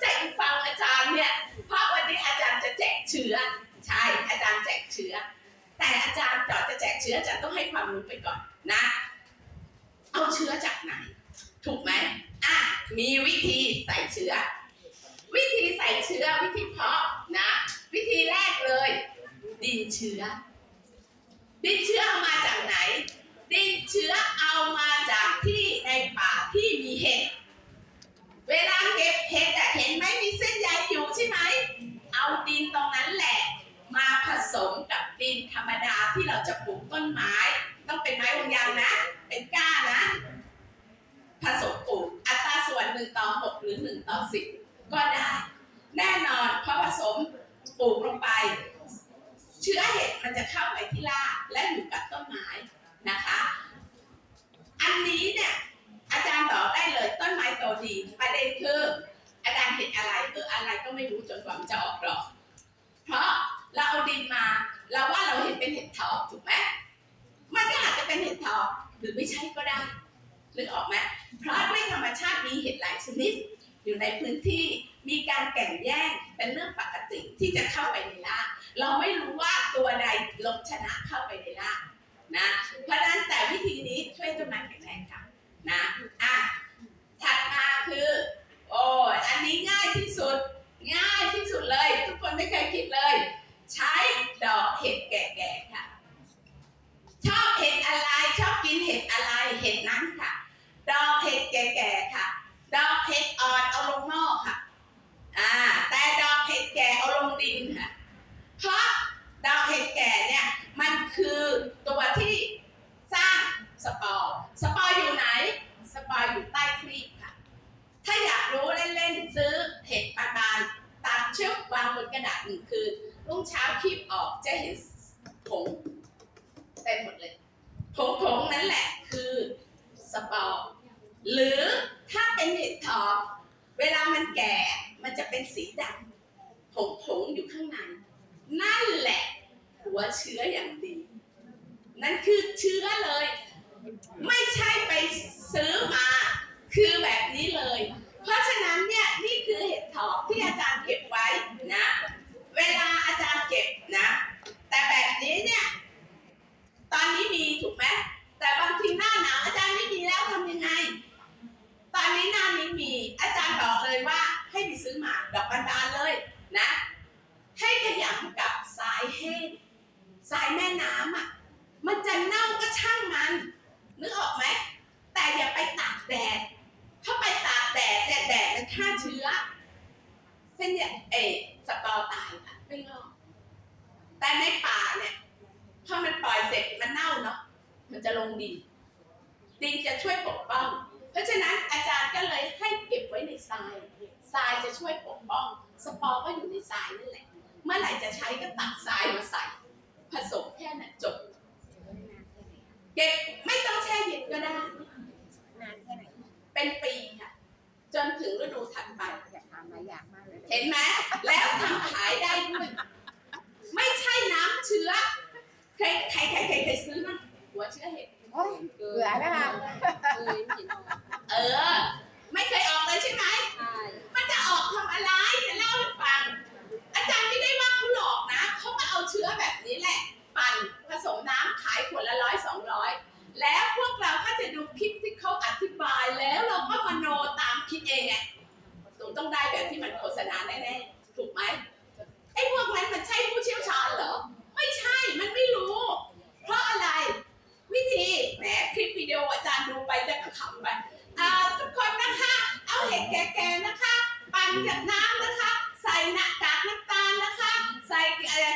ใจฟังอาจารย์เนี่ยเพราะวันนี้อาจารย์จะแจกเชื้อ ใช่อาจารย์แจกเชื้อ แต่อาจารย์ก่อนจะแจกเชื้ออาจารย์ต้องให้ความรู้ไปก่อนนะ เอาเชื้อจากไหน ถูกไหมอะมีวิธีใส่เชื้อ วิธีใส่เชื้อวิธีเพาะนะ วิธีแรกเลย ดินเชื้อ ดินเชื้อเอามาจากไหน ดินเชื้อเอามาจากที่ในป่าที่มีเห็ด เวลาเก็บเห็ดอะเห็นไหมมีเส้นใยอยู่ใช่ไหม เอาดินตรงนั้นแหละ มาผสมกับดินธรรมดาที่เราจะปลูกต้นไม้ ต้องเป็นไม้วงยางนะ เป็นก้านะ ผสมปลูกอัตราส่วนหนึ่งต่อหกหรือหนึ่งต่อสิบก็ได้ แน่นอนพอผสมปลูกลงไป เชื้อเห็ดมันจะเข้าไปที่รากและอยู่กับต้นไม้นะคะ อันนี้เนี่ย อาจารย์บอกได้เลยต้นไม้โตดีประเด็นคือ อาจารย์เห็นอะไรเอออะไรก็ไม่รู้จนกว่ามันจะออกดอก เพราะเราเอาดินมาเราว่าเราเห็นเป็นเห็ดถอบถูกไหมมันก็อาจจะเป็นเห็ดถอบหรือไม่ใช่ก็ได้นึกออกไหมเพราะด้วยธรรมชาติมีเห็ดหลายชนิด อยู่ในพื้นที่มีการแข่งแย่งเป็นเรื่องปกติที่จะเข้าไปในราเราไม่รู้ว่าตัวใดลงชนะเข้าไปในรานะเพราะนั้นแต่วิธีนี้ช่วยต้นไม้แข็งแรงค่ะ นะอะถัดมาคือ โอ้ยอันนี้ง่ายที่สุด ง่ายที่สุดเลย ทุกคนไม่เคยคิดเลย ใช้ดอกเห็ดแก่ๆค่ะ ชอบเห็ดอะไร ชอบกินเห็ดอะไร เห็ดนั้นค่ะ ดอกเห็ดแก่ๆค่ะ ดอกเห็ดอ่อนเอาลงหม้อค่ะ อ่า แต่ดอกเห็ดแก่เอาลงดินค่ะ เพราะดอกเห็ดแก่เนี่ย มันคือตัวที่สร้างสปอร์ สปอร์อยู่ไหน สปอร์อยู่ใต้ครีบค่ะ ถ้าอยากรู้เล่นๆซื้อเห็ดปลาบานตัดเชือกวางบนกระดาษหนึ่งคืนรุ่งเช้าครีบออก จะเห็นผงเต็มหมดเลยผงผงๆนั่นแหละคือสปอร์หรือถ้าเป็นเห็ดถอบเวลามันแก่มันจะเป็นสีดำผงผงๆอยู่ข้างในนั่นแหละ หัวเชื้ออย่างดี นั่นคือเชื้อเลย ไม่ใช่ไปซื้อมา คือแบบนี้เลย เพราะฉะนั้นเนี่ยนี่คือเห็ดถอบที่อาจารย์เก็บไว้นะ เวลาอาจารย์เก็บนะ แต่แบบนี้เนี่ย ตอนนี้มีถูกไหมแต่บางทีหน้าหนาวอาจารย์ไม่มีแล้วทำยังไง ตอนนี้หน้านี้มี อาจารย์บอกเลยว่าให้ไปซื้อมาดอกบานๆเลยนะ ให้ขยำกับทรายแห้งทรายแม่น้ำอะ มันจะเน่าก็ช่างมัน นึกออกไหม แต่อย่าไปตากแดด ถ้าไปตากแดดเนี่ยแดดมันฆ่าเชื้อ เส้นเนี่ยเออสปอร์ตายค่ะไม่งอกแต่ในป่าเนี่ยพอมันปล่อยเสร็จมันเน่าเนาะ มันจะลงดินดินจะช่วยปกป้อง เพราะฉะนั้นอาจารย์ก็เลยให้เก็บไว้ในทราย ทรายจะช่วยปกป้อง สปอร์ก็อยู่ในทรายนั่นแหละ เมื่อไหร่จะใช้ก็ตักทรายมาใส่ ผสมแค่นั้นจบ เก็บไม่ต้องแช่เย็นก็ได้ นานแค่ไหน เป็นปีค่ะ จนถึงฤดูถัดไป อยากทำหลายอย่างมากเลย เห็นไหมแล้วทำขายได้ด้วย ไม่ใช่น้ำเชื้อใครใครใครใครเคยซื้อมั้ง หัวเชื้อเห็ดโอ้ยเบื่อแล้วค่ะเคยเห็นออกเออ ไม่เคยออกเลยใช่ไหมใช่มันจะออกทำอะไรจะเล่าให้ฟัง อาจารย์ไม่ได้ว่าเขาหลอกนะเขามาเอาเชื้อแบบนี้แหละ ปั่นผสมน้ำขายขวดละร้อยสองร้อยแล้วพวกเราก็จะดูคลิปที่เขาอธิบายแล้วเราก็มโนตามคิดเองไงตูต้องได้แบบที่มันโฆษณาแน่ๆถูกไหมไอ้พวกนั้นมันใช่ผู้เชี่ยวชาญเหรอ ไม่ใช่มันไม่รู้ เพราะอะไร วิธีแหมคลิปวิดีโออาจารย์ดูไปจะกระขำไปอ่าทุกคนนะคะ เอาเห็ดแก่ๆนะคะ ปั่นกับน้ำนะคะ ใส่หน้ากากน้ำตาลนะคะ ใส่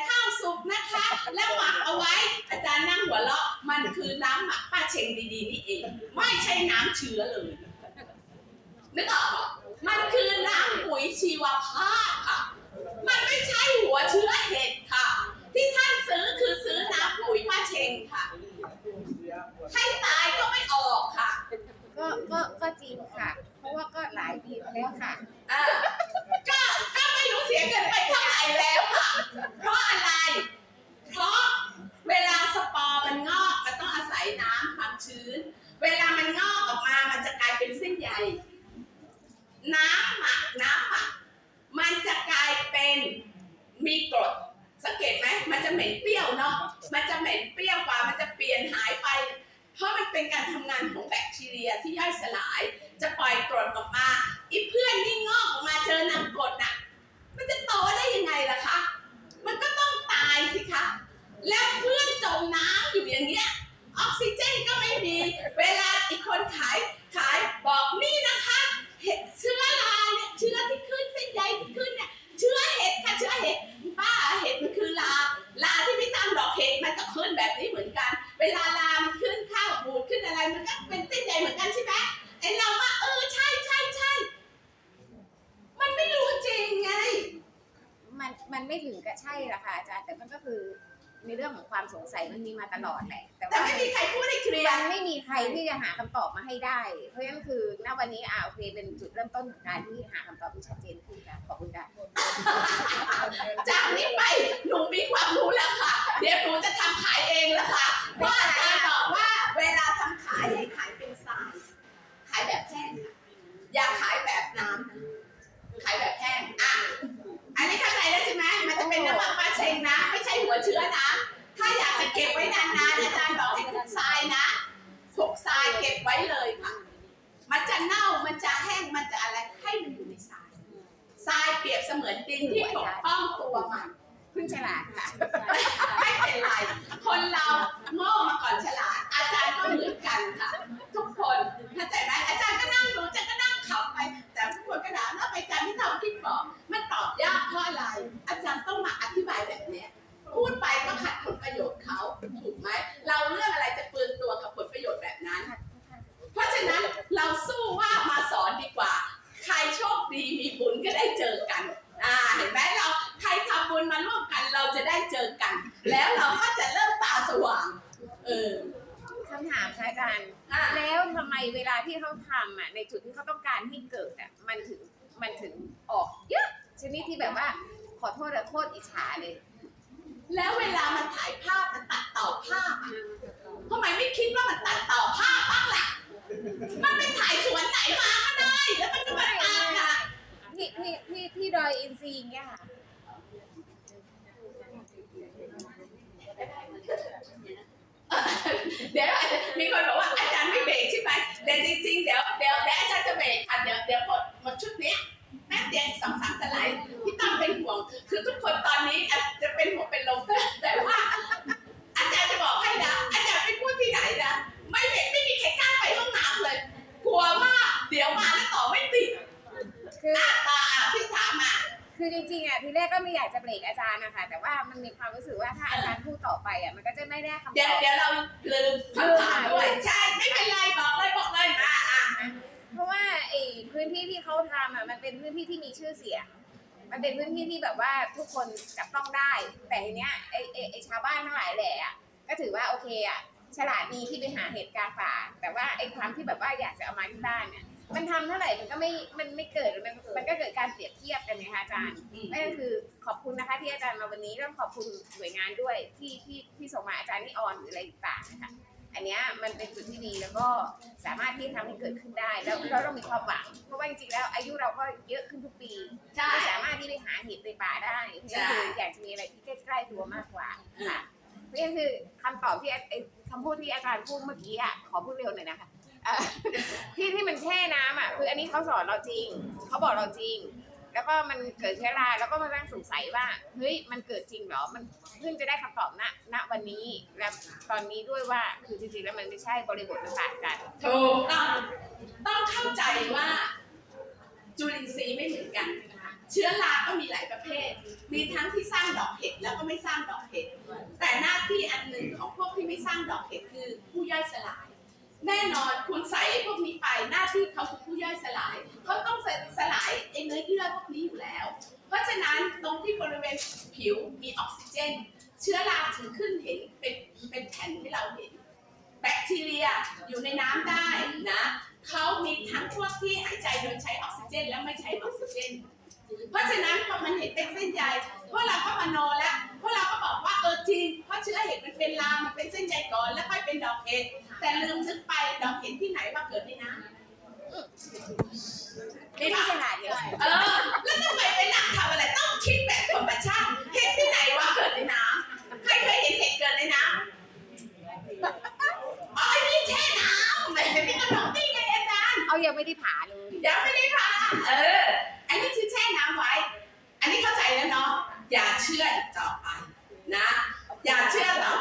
ข้าวสุกนะคะ แล้วหมักเอาไว้อาจารย์นั่งหัวเราะมันคือน้ำหมักป้าเชงดีๆนี่เองไม่ใช่น้ำเชื้อเลยนึกออกปะมันคือน้ำปุ๋ยชีวภาพค่ะ มันไม่ใช่หัวเชื้อเห็ดค่ะ ที่ท่านซื้อคือซื้อน้ำปุ๋ยป้าเชงค่ะ ให้ตายก็ไม่ออกค่ะ ก็ก็ก็จริงค่ะ เพราะว่าก็หลายปีมาแล้วค่ะ อ่า เป็นการทำงานของแบคทีเรียที่ย่อยสลาย จะปล่อยกรดออกมาอีเพื่อนที่งอกออกมาเจอน้ำกรดน่ะ มันจะโตได้ยังไงล่ะคะ มันก็ต้องตายสิคะ แล้วเพื่อนจมน้ำอยู่อย่างเงี้ยออกซิเจนก็ไม่มี เวลาอีกคนขายขายบอกนี่ ไม่ถึงกับใช่หรอกค่ะอาจารย์แต่มันก็คือในเรื่องของความสงสัยมันมีมาตลอดแหละแต่แต่ว่าไม่มีใครพูดให้เคลียมัร์นไม่มีใครที่จะหาคำตอบมาให้ได้ เพราะฉะนั้นคือณวันนี้อ่าโอเคเป็นจุดเริ่มต้นของการที่หาคำตอบที่ชัดเจนขึ้นค่ะขอบคุณค่ะ จากนี้ไปหนูมีความรู้แล้วค่ะ เดี๋ยวหนูจะทำขายเองแล้วค่ะเพราะอาจารย์บอกว่าเวลาทำขายให้ขายเป็นทรายขายแบบแห้งค่ะอย่าขายแบบน้ำนะขายแบบ เก็บไว้เลยค่ะ มันจะเน่า มันจะแห้ง มันจะอะไร ให้มันอยู่ในทราย ทรายเปรียบเสมือนดินที่ปกป้องตัวมันเพิ่งฉลาดค่ะ ไม่เป็นไร คนเราโง่มาก่อนฉลาด อาจารย์ก็เหมือนกันค่ะ ทุกคนเข้าใจไหมอาจารย์ก็นั่งดูอาจารย์ก็นั่งขับไป แต่ทุกคนก็ถามแล้วไปอาจารย์ที่ทำคิดบอกมันตอบยากเพราะอะไร อาจารย์ ตรอิจฉาเลย แล้วเวลามันถ่ายภาพมันตัดต่อภาพอะทำไมไม่คิดว่ามันตัดต่อภาพบ้างล่ะ มันไปถ่ายสวนไหนมาก็ได้ แล้วมันก็มาตามอะที่ที่ที่ที่ดอยอินซีอย่างเงี้ยค่ะเดี๋ยวมีคนบอกว่าอาจารย์ไม่เบรกใช่ไหมแต่จริงๆ เดี๋ยวเดี๋ยวเดี๋ยวอาจารย์จะเบรกอะเดี๋ยวเดี๋ยวหมดหมดชุดเนี้ยแป๊บ เดียวอีกสองสามสไลด์ที่ต้องเป็นห่วง คือทุกคนตอนนี้อาจจะเป็นห่วงเป็นลมแต่ว่า อาจารย์จะบอกให้นะอาจารย์ไม่พูดที่ไหนนะไม่เห็นไม่มีใครกล้าไปห้องน้ำเลย กลัวว่าเดี๋ยวมาแล้วต่อไม่ติดคือหน้าตาอะที่ถามอะคือจริงๆอะทีแรกก็ไม่อยากจะเบรกอาจารย์นะคะแต่ว่ามันมีความรู้สึกว่าถ้าอาจารย์พูดต่อไปอะมันก็จะไม่ได้คำตเดี๋ยวอบเดี๋ยวเราลืมคำถาม ที่เขาทำอะมันเป็นพื้นที่ที่มีชื่อเสียง มันเป็นพื้นที่ที่แบบว่าทุกคนจับต้องได้ แต่ทีเนี้ยไอ้ไอ้ไอ้ชาวบ้านทั้งหลายแหละอะก็ถือว่าโอเคอะฉลาดดีที่ไปหาเหตุการณ์ป่า แต่ว่าไอ้ความที่แบบว่าอยากจะเอามาที่บ้านเนี่ยมันทำเท่าไหร่มันก็ไม่ มันไม่เกิด มันมันก็เกิดการเปรียบเทียบกันไงคะอาจารย์นั่นก็คือขอบคุณนะคะที่อาจารย์มาวันนี้แล้วขอบคุณหน่วยงานด้วยที่ที่ที่ส่งมาอาจารย์นี่ออนหรืออะไรต่างๆนะคะ อันเนี้ยมันเป็นจุดที่ดีแล้วก็สามารถที่ทำให้เกิดขึ้นได้แล้วเราต้องมีความหวัง เพราะว่าจริงๆแล้วอายุเราก็เยอะขึ้นทุกปีใช่ไม่สามารถที่ไปหาเห็ดในป่าได้เพราะฉะนั้นคืออยากจะมีอะไรที่ใกล้ๆตัวมากกว่าค่ะเพราะฉะนั้นคือคำตอบที่ไอ้คำพูดที่อาจารย์พูดเมื่อกี้อะขอพูดเร็วหน่อยนะคะเอ่อที่ที่มันแช่น้ำอะคืออันนี้เขาสอนเราจริงเขาบอกเราจริง แล้วก็มันเกิดเชื้อราแล้วก็มาตั้งสงสัยว่าเฮ้ยมันเกิดจริงเหรอมันเพิ่งจะได้คำตอบณณวันนี้และตอนนี้ด้วยว่าคือจริงๆแล้วมันไม่ใช่บริบทมันต่างกันถูกต้องต้องเข้าใจว่าจุลินทรีย์ไม่เหมือนกันนะคะเชื้อราก็มีหลายประเภท มีทั้งที่สร้างดอกเห็ดแล้วก็ไม่สร้างดอกเห็ดแต่หน้าที่อันหนึ่งของพวกที่ไม่สร้างดอกเห็ดคือผู้ย่อยสลาย แน่นอนคุณใส่พวกนี้ไปหน้าที่เขาคือผู้ย่อยสลายเขาต้องสลายไอ้เนื้อเยื่อพวกนี้อยู่แล้ว เพราะฉะนั้นตรงที่บริเวณผิวมีออกซิเจน เชื้อราถึงขึ้นเห็นเป็นเป็นแผ่นให้เราเห็น แบคทีเรียอยู่ในน้ำได้นะเขามีทั้งพวกที่หายใจโดยใช้ออกซิเจน และไม่ใช้ออกซิเจน เพราะฉะนั้นพอมันเห็นเป็นเส้นใยพวกเราก็มโนแล้วพวกเราก็บอกว่าเออจริงเพราะเชื้อเห็ดมันเป็นลามมันเป็นเส้นใยก่อนแล้วค่อยเป็นดอกเห็ด แต่ลืมนึกไปดอกเห็ดที่ไหนว่าเกิดในน้ำไม่ได้ฉลาดเยอะเออแล้วทำไมไปนั่งทำอะไรต้องคิดแบบธรรมชาติเห็ดที่ไหนว่าเกิดในน้ำใครเคยเห็นเห็ดเกิดในน้ำอ๋อไอ้นี่แช่น้ำไม่ไม่กระโดดได้ไงอาจารย์เอายังไม่ได้ผ่าเลยยังไม่ได้พาเออ อันนี้คือแช่น้ำไว้ อันนี้เข้าใจแล้วเนาะอย่าเชื่ออีกต่อไปนะ อย่าเชื่อต่อ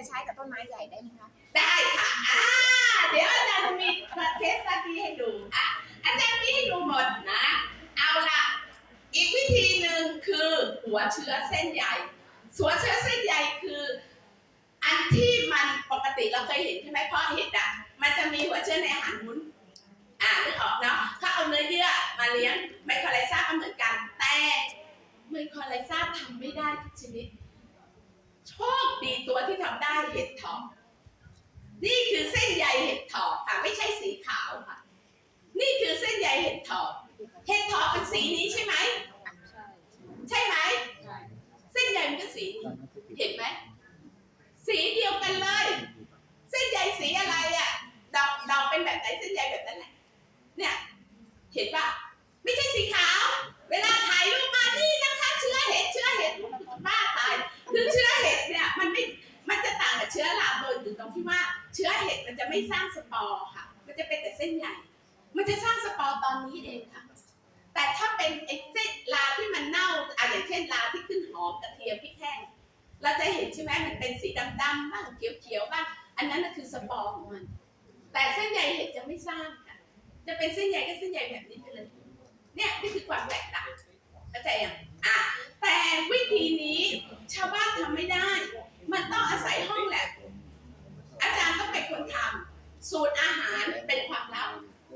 จะใช้กับต้นไม้ใหญ่ได้ไหมคะ ได้ค่ะอ่าเดี๋ยวอาจารย์จะมีเคสสตี้ให้ดูอะอาจารย์มีให้ดูหมดนะ เอาละอีกวิธีหนึ่งคือหัวเชื้อเส้นใยหัวเชื้อเส้นใยคือ อันที่มันปกติเราเคยเห็นใช่ไหมเพราะเห็ดอะ มันจะมีหัวเชื้อในอาหารวุ้นอ่านึกออกเนาะถ้าเอาเนื้อเยื่อมาเลี้ยงไมโครไลซ่าก็เหมือนกัน แต่ไมโครไลซ่าทำไม่ได้ทุกชนิด ดีตัวที่ทำได้เห็ดทองนี่คือเส้นใยเห็ดถอบค่ะ ไม่ใช่สีขาวค่ะ นี่คือเส้นใยเห็ดถอบเห็ดถอบเป็นสีนี้ใช่ไหมใช่ไหมเส้นใยมันก็สีนี้เห็นไหมสีเดียวกันเลย เส้นใยสีอะไรอะดอกดอกเป็นแบบไหนเส้นใยแบบนั้นแหละเนี่ยเห็นป่ะไม่ใช่สีขาว เวลาถ่ายรูปมานี่นะคะ เชื้อเห็ดเชื้อเห็ดบ้าตายคือเชื้อเห็ดเนี่ยมันไม่มันจะต่างกับเชื้อราโดยอยู่ตรงที่ว่า เชื้อเห็ดมันจะ ไม่สร้างสปอร์ค่ะ มันจะเป็นแต่เส้นใหญ่ มันจะสร้างสปอร์ตอนนี้เองค่ะ แต่ถ้าเป็นไอเส้นราที่มันเน่าอะอย่างเช่นราที่ขึ้นหอมกระเทียมพริกแห้งเราจะเห็นใช่ไหมมันเป็นสีดำๆบ้างเขียวๆบ้าง อันนั้นน่ะคือสปอร์ของมัน แต่เส้นใยเห็ดจะไม่สร้างค่ะ จะเป็นเส้นใยก็เส้นใยแบบนี้ไปเลย เนี่ยนี่คือความแตกต่างเข้าใจยังอะ แต่วิธีนี้ชาวบ้านทำไม่ได้ มันต้องอาศัยห้องแลบ อาจารย์ต้องเป็นคนทำสูตรอาหารเป็นความลับ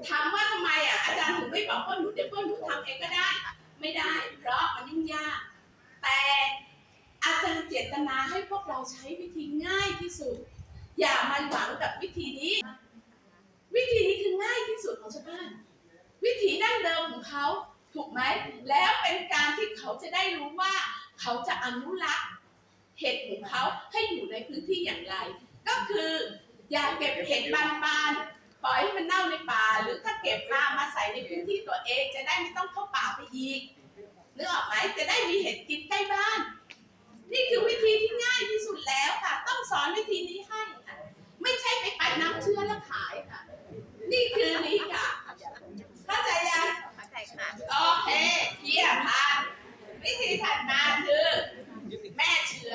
ถามว่าทำไมอะอาจารย์ถึงไม่บอกว่าหนูเดี๋ยวพวกหนูทำเองก็ได้ ไม่ได้ เพราะมันยุ่งยาก แต่อาจารย์เจตนาให้พวกเราใช้วิธีง่ายที่สุด อย่ามาหวังกับวิธีนี้ วิธีนี้คือง่ายที่สุดของชาวบ้าน วิธีดั้งเดิมของเขาถูกไหม แล้วเป็นการที่เขาจะได้รู้ว่า เขาจะอนุรักษ์เห็ดของเขาให้อยู่ในพื้นที่อย่างไร ก็คืออย่าเก็บเห็ดบานๆปล่อยให้มันเน่าในป่า หรือถ้าเก็บมามาใส่ในพื้นที่ตัวเอง จะได้ไม่ต้องเข้าป่าไปอีกนึกออกไหมจะได้มีเห็ดกินใกล้บ้าน นี่คือวิธีที่ง่ายที่สุดแล้วค่ะ ต้องสอนวิธีนี้ให้ ไม่ใช่ไปปั่นน้ำเชื้อแล้วขายค่ะ นี่คือนี้ค่ะเข้าใจยังเข้าใจค่ะ โอเคเยี่ยมค่ะวิธีถัดมาคือ แม่เชื้อ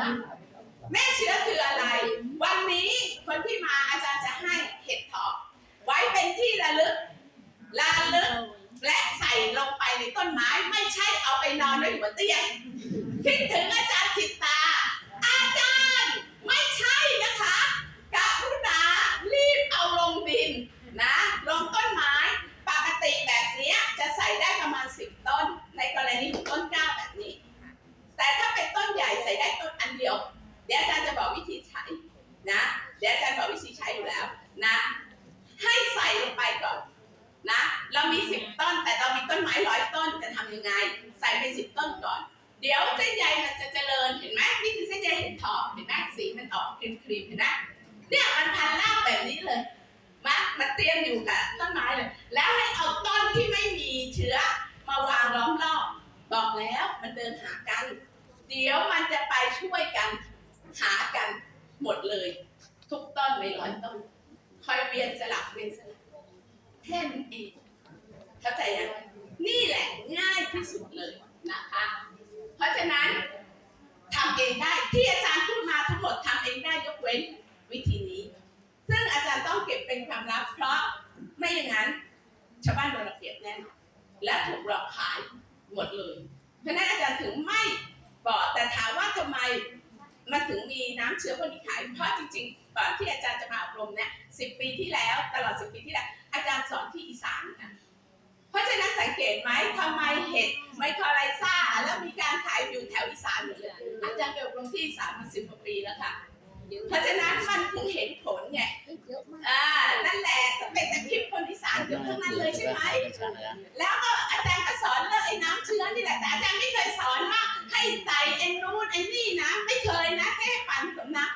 แม่เชื้อคืออะไร วันนี้คนที่มาอาจารย์จะให้เห็ดถอบไว้เป็นที่ระลึกระลึกและใส่ลงไปในต้นไม้ไม่ใช่เอาไปนอนไว้หัวเตียงคิดถึงอาจารย์จิตตา อาจารย์ไม่ใช่นะคะกรุณารีบเอาลงดินนะ ลงต้นไม้ ปกติแบบเนี้ยจะใส่ได้ประมาณ 10 ต้น ในกรณีของต้นกล้าแบบนี้ แต่ถ้าเป็นต้นใหญ่ใส่ได้ต้นอัน เดียวเดี๋ยวอาจารย์จะบอกวิธีใช้นะเดี๋ยวอาจารย์บอกวิธีใช้อยู่แล้วนะให้ใส่ลงไปก่อนนะเรามี10ต้นแต่เรามีต้นไม้ร้อยต้นจะทำยังไง ใส่ไป10ต้นก่อน เดี๋ยวเส้นใยมันจะเจริญเห็นไหมนี่คือเส้นใยเห็นถอบเห็นไหมสีมันออกครีมครีมๆเห็นไหมเนี่ยมันพันรากแบบนี้เลยมามันเตรียมอยู่กับต้นไม้เลย แล้วให้เอาต้นที่ไม่มีเชื้อมาวางล้อมรอบบอกแล้วมันเดินหากัน เดี๋ยวมันจะไปช่วยกันหากันหมดเลย ทุกต้นไม่ร้อยต้น คอยเวียนสลับเวียนสลับแท่นี้เองเข้าใจยังนี่แหละง่ายที่สุดเลยนะคะ เพราะฉะนั้นทำเองได้ที่อาจารย์พูดมาทั้งหมดทำเองได้ยกเว้นวิธีนี้ ซึ่งอาจารย์ต้องเก็บเป็นความลับ เพราะไม่อย่างนั้นชาวบ้านโดนระเบียบแน่นอนและถูกหลอกขายหมดเลยเพราะนั้นอาจารย์ถึงไม่ บอกแต่ถามว่าทำไมมันถึงมีน้ำเชื้อพวกนี้ขายเพราะจริงๆก่อนที่อาจารย์จะมาอบรมเนี่ยสิปีที่แล้วตลอดสิปีที่แล้วอาจารย์สอนที่อีสานค่ะเพราะฉะนั้นสังเกตไหมทำไมเห็ดไมโครไลซ่าแล้วมีการขายอยู่แถวอีสานหมดเลยอาจารย์ไปอบรมที่อีสานมาสิบกว่าปีแล้วค่ะเพราะฉะนั้นมันถึงเห็นผลไงเยอะมากอ่านั่นแหละสเปกตะคริปคนอีสานเกือบทั้งนั้นเลยใช่ไหมแล้วก็อาจารย์ก็สอนเรื่องไอ้น้ำเชื้อนี่แหละแต่อาจารย์ไม่เคยสอนว่า ให้ใส่ไอ้นู่นไอ้นี่นะ ไม่เคยนะแค่ปั่นสำนัก